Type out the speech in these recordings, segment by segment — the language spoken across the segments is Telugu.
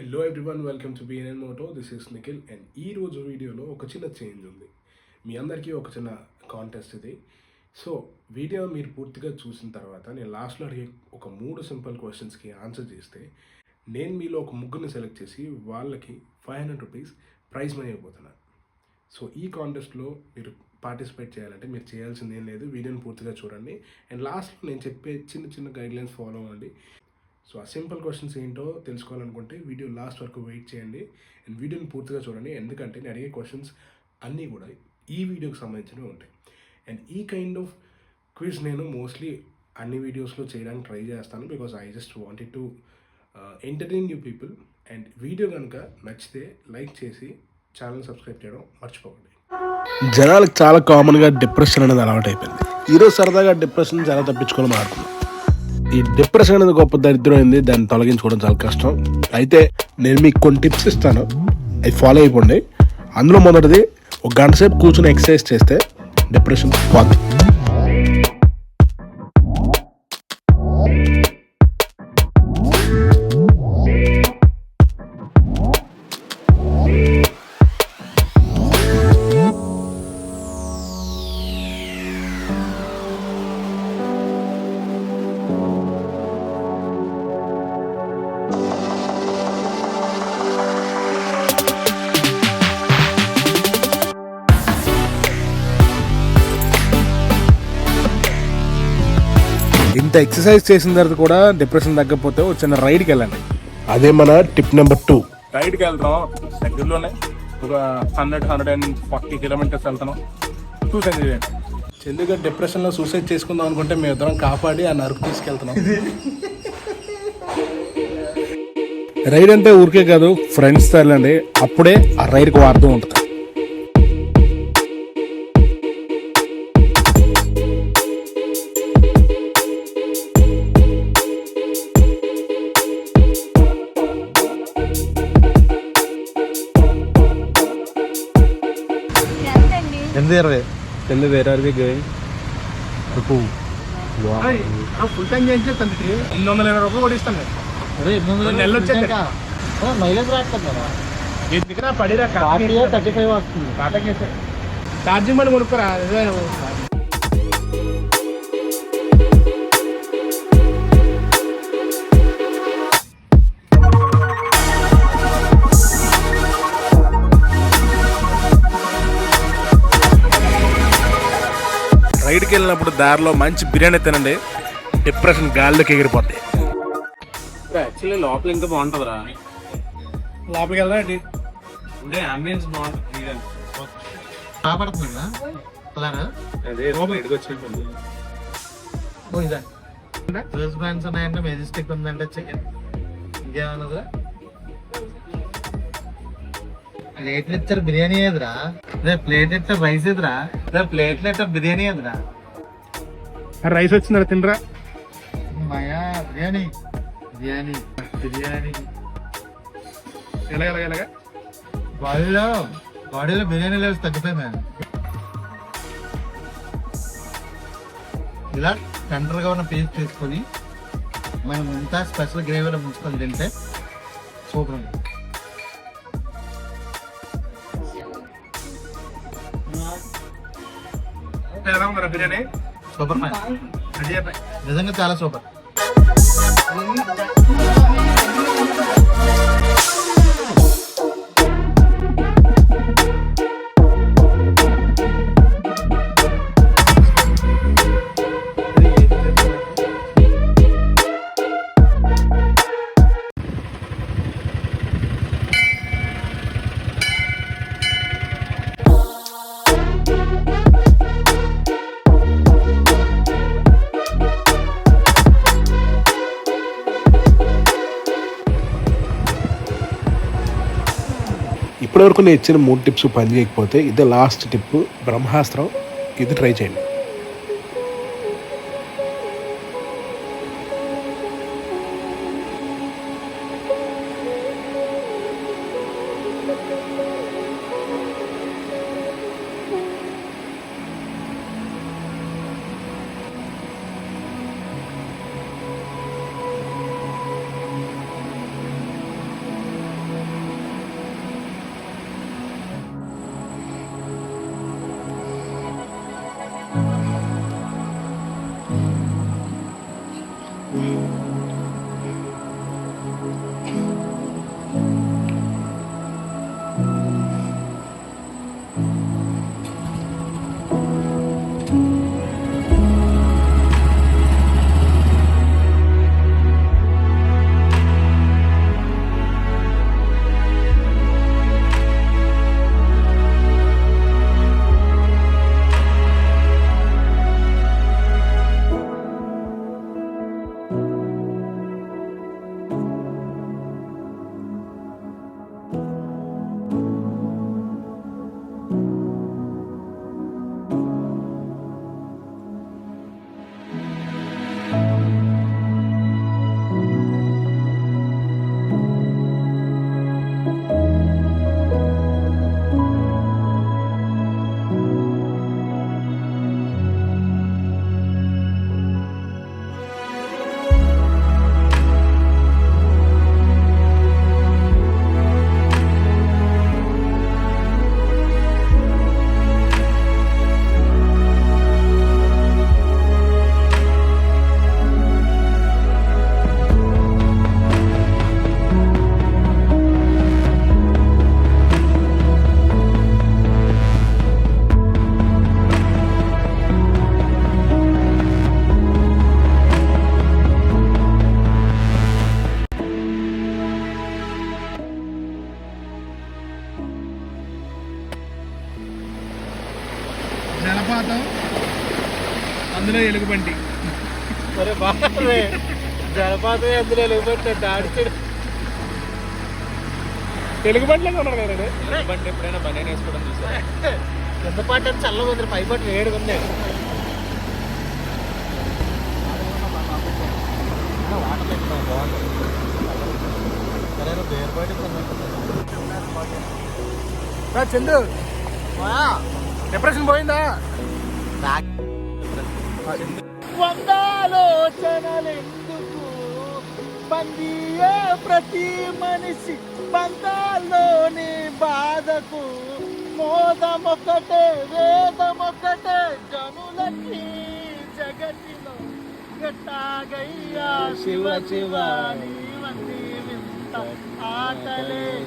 Hello everyone welcome to BNN moto this is Nikhil and ఈ రోజు వీడియోలో ఒక చిన్న చేంజ్ ఉంది. మీ అందరికీ ఒక చిన్న కాంటెస్ట్ ఇది. సో వీడియో మీరు పూర్తిగా చూసిన తర్వాత నేను లాస్ట్లో అడిగే ఒక మూడు సింపుల్ క్వశ్చన్స్కి ఆన్సర్ చేస్తే నేను మీలో ఒక ముగ్గురిని సెలెక్ట్ చేసి వాళ్ళకి five hundred rupees prize money అయిపోతున్నాను సో ఈ కాంటెస్ట్లో మీరు పార్టిసిపేట్ చేయాలంటే మీరు చేయాల్సింది ఏం లేదు. వీడియోని పూర్తిగా చూడండి. అండ్ లాస్ట్లో నేను చెప్పే చిన్న చిన్న గైడ్లైన్స్ ఫాలో అవ్వండి. సో ఆ సింపుల్ క్వశ్చన్స్ ఏంటో తెలుసుకోవాలనుకుంటే వీడియో లాస్ట్ వరకు వెయిట్ చేయండి. అండ్ వీడియోని పూర్తిగా చూడండి. ఎందుకంటే నేను అడిగే క్వశ్చన్స్ అన్నీ కూడా ఈ వీడియోకి సంబంధించినవి ఉంటాయి. అండ్ ఈ కైండ్ ఆఫ్ క్విజ్ నేను మోస్ట్లీ అన్ని వీడియోస్లో చేయడానికి ట్రై చేస్తాను because I just wanted to entertain you people. And video కనుక నచ్చితే లైక్ చేసి ఛానల్ సబ్స్క్రైబ్ చేయడం మర్చిపోకండి. జనాలకు చాలా కామన్గా డిప్రెషన్ అనేది అలవాటు అయిపోయింది ఈరోజు సరదాగా డిప్రెషన్ చాలా తప్పించుకోవాలి మారుతుంది ఈ డిప్రెషన్ అనేది గొప్ప దరిద్రం అయింది దాన్ని తొలగించుకోవడం చాలా కష్టం. అయితే నేను మీకు కొన్ని టిప్స్ ఇస్తాను. అవి ఫాలో అయిపోండి. అందులో మొదటిది ఒక గంట సేపు కూర్చొని ఎక్సర్సైజ్ చేస్తే డిప్రెషన్ పోతుంది ఎక్సర్సైజ్ చేసిన తర్వాత కూడా డిప్రెషన్ తగ్గకపోతే ఒక చిన్న రైడ్కి వెళ్ళండి. అదే మన టిప్ నెంబర్ టూ రైడ్కి వెళ్తాం. దగ్గరలోనే ఒక hundred hundred and forty kilometres వెళ్తాను చూసి ఎంజాయ్ చేయండి. చందుగా డిప్రెషన్లో సూసైడ్ చేసుకుందాం అనుకుంటే మేము ఇద్దరం కాపాడి ఆ నరుకు తీసుకెళ్తున్నాం. రైడ్ అంటే ఊరికే కాదు ఫ్రెండ్స్తో వెళ్ళండి అప్పుడే ఆ రైడ్కి వాడుతూ ఉంటుంది ఎంతండి ఎనిమిది ఇరవై ఎన్ని వేరే are we going full time చేయించే తండ్రి ఎనిమిది వందల ఇరవై రూపాయలు కూడా ఇస్తాను అరే ఎనిమిది వందలు నెలలు. ఆ, మైలేజ్ రావట్లేదు కదా ఎందుకురా పడిరా థర్టీ ఫైవ్ వస్తుంది ఛార్జింగ్ మళ్ళీ కొనుక్కరా రైడ్కి వెళ్ళినప్పుడు దారిలో మంచి బిర్యానీ తినండి. డిప్రెషన్ గాల్లోకి ఎగిరిపోద్ది. యాక్చువల్లీ లోపల ఇంకా బాగుంటుందిరా. లోపలికి వెళ్దాం ఉండే అంబియన్స్ బాగుంటుంది. కాపాడుతుందా అదే ఇక్కడికి వచ్చినట్టుంది ఓ ఇదా. జ్యూస్ బ్రాండ్స్ ఉన్నాయంటే మెజెస్టిక్ ఉందంటే చికెన్ ఇంకేమన్నదా ప్లేట్లు ఇచ్చారు బిర్యానీ ఏదిరా? రే ప్లేట్ ఇచ్చారు రైస్ ఎదురా రే ప్లేట్లు ఇచ్చారు బిర్యానీ ఎదురా రైస్ వచ్చిందా తినరా. మాయా బిర్యానీ. బిర్యానీ బిర్యానీ. ఎలాగ ఎలాగ ఎలాగ? బాడీలో బాడీలో బిర్యానీ లెవెల్స్ తగ్గిపోయింది ఇలా టెండర్గా ఉన్న పీస్ తీసుకొని మనం ఇంత స్పెషల్ గ్రేవీలో ముంచుకొని తింటే సూపర్ ఉంది ఎలా బిర్యానీ. సూపర్ మ్యాన్ నిజంగా చాలా సూపర్. ఇప్పటివరకు నేను ఇచ్చిన మూడు టిప్స్ పని చేయకపోతే ఇదే లాస్ట్ టిప్ బ్రహ్మాస్త్రం ఇది ట్రై చేయండి. జలపాతం అందులో ఎలుగుబంటి. సరే బాగా జలపాతం ఎందులో లేకపోతే దాడి ఎలుగుబంటిలో ఉన్నారు కదా బండి ఎప్పుడైనా బండి వేసుకోవడం చూసారు ఎంత పాట అంటే చల్లగా ఉంది పై పాట వేడిగా ఉంది. సరేనా బేర్ బయట చందు డిప్రెషన్ పోయిందా? వందాలోచనలెందుకు? బందీయే ప్రతి మనిషి. పందాల్లోని బాధకు. మోదమొక్కటే వేదమొక్కటే. జనులకి జగతిలో గట్టాగయ్యా శివ శివ వంది వింత ఆటలే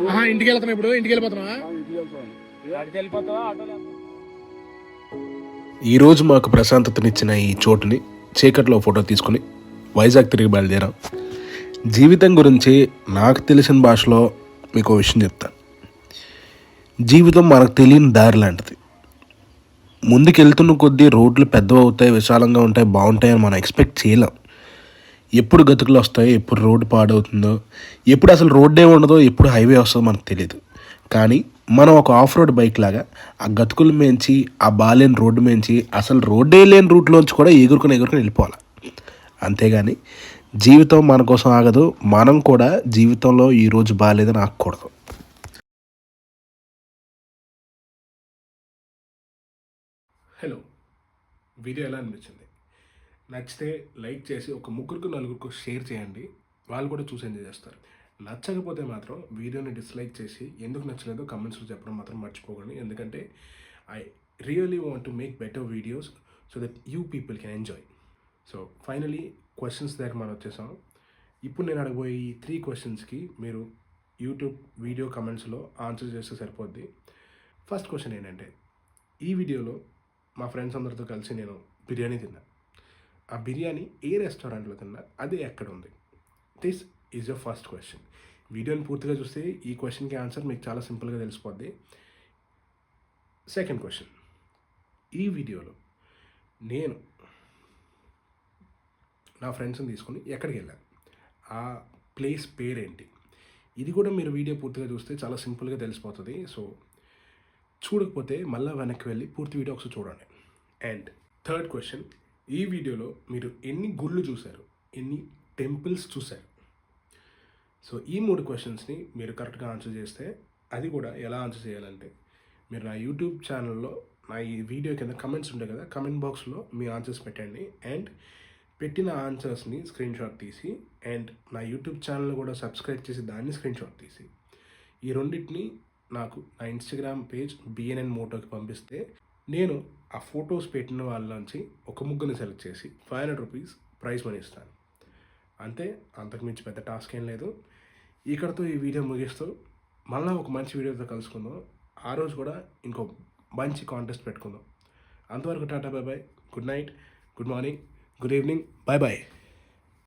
ఆహా, ఇంటికి వెళ్తున్నాం ఇప్పుడు? ఇంటికి ఆటోలో ఈరోజు మాకు ప్రశాంతతనిచ్చిన ఈ చోటుని చీకట్లో ఫోటో తీసుకుని వైజాగ్ తిరిగి బయలుదేరాం. జీవితం గురించి నాకు తెలిసిన భాషలో మీకు ఒక విషయం చెప్తాను జీవితం మనకు తెలియని దారి లాంటిది. ముందుకు వెళ్తున్న కొద్దీ రోడ్లు పెద్దవి అవుతాయి విశాలంగా ఉంటాయి బాగుంటాయి అని మనం ఎక్స్పెక్ట్ చేయలేం. ఎప్పుడు గతుకులు వస్తాయో ఎప్పుడు రోడ్డు పాడవుతుందో ఎప్పుడు అసలు రోడ్డే ఉండదో ఎప్పుడు హైవే వస్తుందో మనకు తెలియదు కానీ మనం ఒక ఆఫ్ రోడ్ బైక్ లాగా ఆ గతుకులు మేంచి ఆ బాలేని రోడ్డు మేంచి అసలు రోడ్డే లేని రూట్లోంచి కూడా ఎగురుకుని ఎగురుకుని వెళ్ళిపోవాలి. అంతేగాని జీవితం మన కోసం ఆగదు మనం కూడా జీవితంలో ఈరోజు బాగాలేదని ఆగకూడదు. హలో వీడియో ఎలా అనిపించింది? నచ్చితే లైక్ చేసి ఒక ముగ్గురికి నలుగురికి షేర్ చేయండి. వాళ్ళు కూడా చూసి ఎంజాయ్ చేస్తారు. నచ్చకపోతే మాత్రం వీడియోని డిస్లైక్ చేసి ఎందుకు నచ్చలేదో కమెంట్స్లో చెప్పడం మాత్రం మర్చిపోకండి. ఎందుకంటే I really want to make better videos so that you people can enjoy so finally questions దగ్గర మనం వచ్చేసాం. ఇప్పుడు నేను అడగబోయే ఈ త్రీ క్వశ్చన్స్కి మీరు యూట్యూబ్ వీడియో కమెంట్స్లో ఆన్సర్ చేస్తే సరిపోద్ది. ఫస్ట్ క్వశ్చన్ ఏంటంటే ఈ వీడియోలో మా ఫ్రెండ్స్ అందరితో కలిసి నేను బిర్యానీ తిన్నాను ఆ బిర్యానీ ఏ రెస్టారెంట్లో తిన్నా అది ఎక్కడ ఉంది? This is your first question వీడియోని పూర్తిగా చూస్తే ఈ క్వశ్చన్కి ఆన్సర్ మీకు చాలా సింపుల్గా తెలిసిపోద్ది. సెకండ్ క్వశ్చన్ ఈ వీడియోలో నేను నా ఫ్రెండ్స్ని తీసుకొని ఎక్కడికి వెళ్ళాను? ఆ ప్లేస్ పేరేంటి? ఇది కూడా మీరు వీడియో పూర్తిగా చూస్తే చాలా సింపుల్గా తెలిసిపోతుంది. సో చూడకపోతే మళ్ళీ వెనక్కి వెళ్ళి పూర్తి వీడియో ఒకసారి చూడండి. అండ్ థర్డ్ క్వశ్చన్ ఈ వీడియోలో మీరు ఎన్ని గుళ్ళు చూశారు? ఎన్ని టెంపుల్స్ చూశారు? సో ఈ మూడు క్వశ్చన్స్ని మీరు కరెక్ట్గా ఆన్సర్ చేస్తే అది కూడా ఎలా ఆన్సర్ చేయాలంటే మీరు నా యూట్యూబ్ ఛానల్లో నా ఈ వీడియో కింద కమెంట్స్ ఉంటాయి కదా కమెంట్ బాక్స్లో మీ ఆన్సర్స్ పెట్టండి. అండ్ పెట్టిన ఆన్సర్స్ని స్క్రీన్ షాట్ తీసి అండ్ నా యూట్యూబ్ ఛానల్ కూడా సబ్స్క్రైబ్ చేసి దాన్ని స్క్రీన్ షాట్ తీసి. ఈ రెండింటిని నాకు నా ఇన్స్టాగ్రామ్ పేజ్ బిఎన్ఎన్ మోటోకి పంపిస్తే నేను ఆ ఫొటోస్ పెట్టిన వాళ్ళలోంచి ఒక ముగ్గురిని సెలెక్ట్ చేసి five hundred rupees prize money ఇస్తాను. అంతే అంతకు మించి పెద్ద టాస్క్ ఏం లేదు. ఇక్కడతో ఈ వీడియో ముగిస్తూ మళ్ళీ ఒక మంచి వీడియోతో కలుసుకుందాం. ఆ రోజు కూడా ఇంకో మంచి కాంటెస్ట్ పెట్టుకుందాం. అంతవరకు tata bye bye. Good night good morning good evening bye bye.